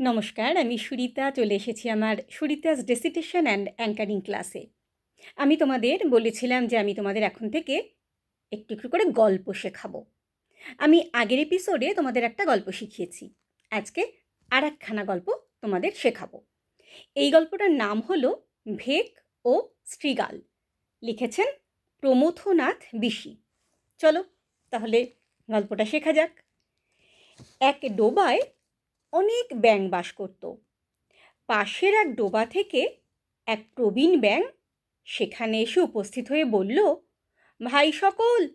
নমস্কার, আমি সুরিতা, চলে এসেছি আমার সুরিতাস ডেসিটেশন অ্যান্ড অ্যাঙ্কারিং ক্লাসে আমি তোমাদের বলেছিলাম যে আমি তোমাদের এখন থেকে একটু একটু করে গল্প শেখাবো। আমি আগের এপিসোডে তোমাদের একটা গল্প শিখিয়েছি। আজকে আর একখানা গল্প তোমাদের শেখাবো। এই গল্পটার নাম হলো ভেক ও শ্রীগাল লিখেছেন প্রমথনাথ বিশি। চলো তাহলে গল্পটা শেখা যাক। এক ডোবায় অনেক ব্যাঙ বাস করত। পাশের এক ডোবা থেকে এক প্রবীণ ব্যাঙ সেখানে এসে উপস্থিত হয়ে বলল, ভাই সকল,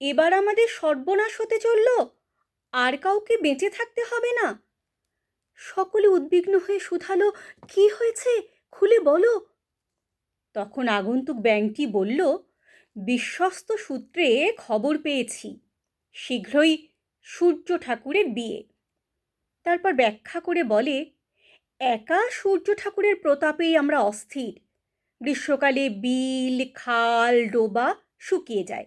এবার আমাদের সর্বনাশ হতে চলল। আর কাউকে বেঁচে থাকতে হবে না। সকলে উদ্বিগ্ন হয়ে শুধালো, কি হয়েছে? খুলে বলো। তখন আগন্তুক ব্যাংকটি বলল, বিশ্বস্ত সূত্রে খবর পেয়েছি। শীঘ্রই সূর্য ঠাকুরের বিয়ে। তারপর ব্যাখ্যা করে বলে, একা সূর্য ঠাকুরের প্রতাপেই আমরা অস্থির। গ্রীষ্মকালে বিল, খাল, ডোবা শুকিয়ে যায়।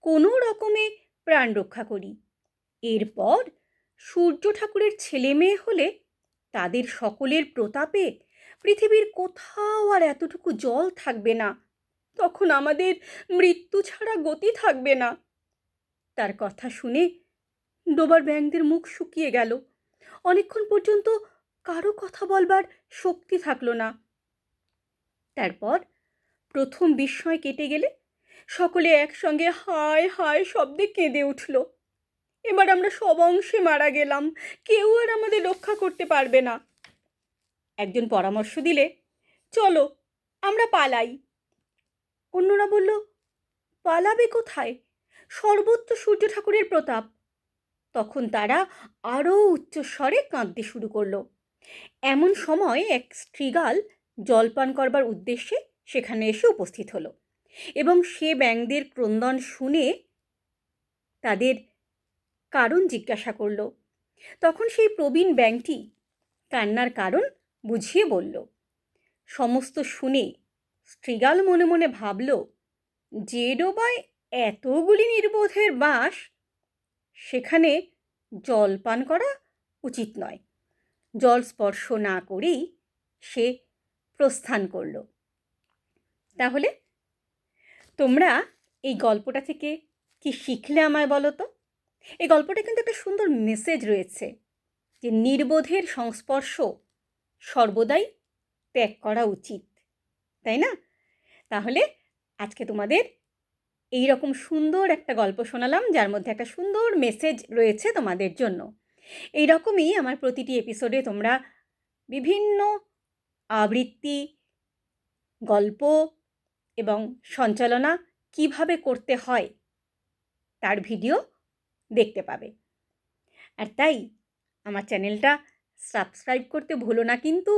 কোনো রকমে প্রাণ রক্ষা করি। এরপর সূর্য ঠাকুরের ছেলে মেয়ে হলে তাদের সকলের প্রতাপে পৃথিবীর কোথাও আর এতটুকু জল থাকবে না। তখন আমাদের মৃত্যু ছাড়া গতি থাকবে না। তার কথা শুনে ডোবার ব্যাংকদের মুখ শুকিয়ে গেল। অনেকক্ষণ পর্যন্ত কারও কথা বলবার শক্তি থাকল না। তারপর প্রথম বিস্ময় কেটে গেলে সকলে একসঙ্গে হায় হায় শব্দে কেঁদে উঠল। এবার আমরা সব অংশে মারা গেলাম, কেউ আর আমাদের রক্ষা করতে পারবে না। একজন পরামর্শ দিলে, চলো, আমরা পালাই। অন্যরা বলল, পালাবে কোথায়? সর্বত্র সূর্য ঠাকুরের প্রতাপ। তখন তারা আরও উচ্চস্বরে কাঁদতে শুরু করল। এমন সময় এক স্ত্রীগাল জলপান করবার উদ্দেশ্যে সেখানে এসে উপস্থিত হলো এবং সে ব্যাংকদের ক্রন্দন শুনে তাদের কারণ জিজ্ঞাসা করল। তখন সেই প্রবীণ ব্যাংকটি কান্নার কারণ বুঝিয়ে বলল। সমস্ত শুনে স্ত্রীগাল মনে মনে ভাবল যে ডোবায় এতগুলি নির্বোধের বাস সেখানে জল পান করা উচিত নয়। জল স্পর্শ না করেই সে প্রস্থান করল। তাহলে তোমরা এই গল্পটা থেকে কি শিখলে আমায় বলো তো? এই গল্পটা কিন্তু একটা সুন্দর মেসেজ রয়েছে যে নির্বোধের সংস্পর্শ সর্বদাই ত্যাগ করা উচিত, তাই না? তাহলে আজকে তোমাদের এই রকম সুন্দর একটা গল্প শোনালাম, যার মধ্যে একটা সুন্দর মেসেজ রয়েছে তোমাদের জন্য। এই রকমই আমার প্রতিটি এপিসোডে তোমরা বিভিন্ন আবৃত্তি, গল্প এবং সঞ্চালনা কীভাবে করতে হয় তার ভিডিও দেখতে পাবে। আর তাই আমার চ্যানেলটা সাবস্ক্রাইব করতে ভুলো না কিন্তু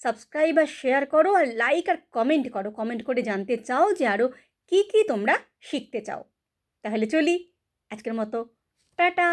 সাবস্ক্রাইব আর শেয়ার করো আর লাইক আর কমেন্ট করো। কমেন্ট করে জানতে চাও যে আরও কী কী তোমরা শিখতে চাও? তাহলে চলি। আজকের মতো। টাটা!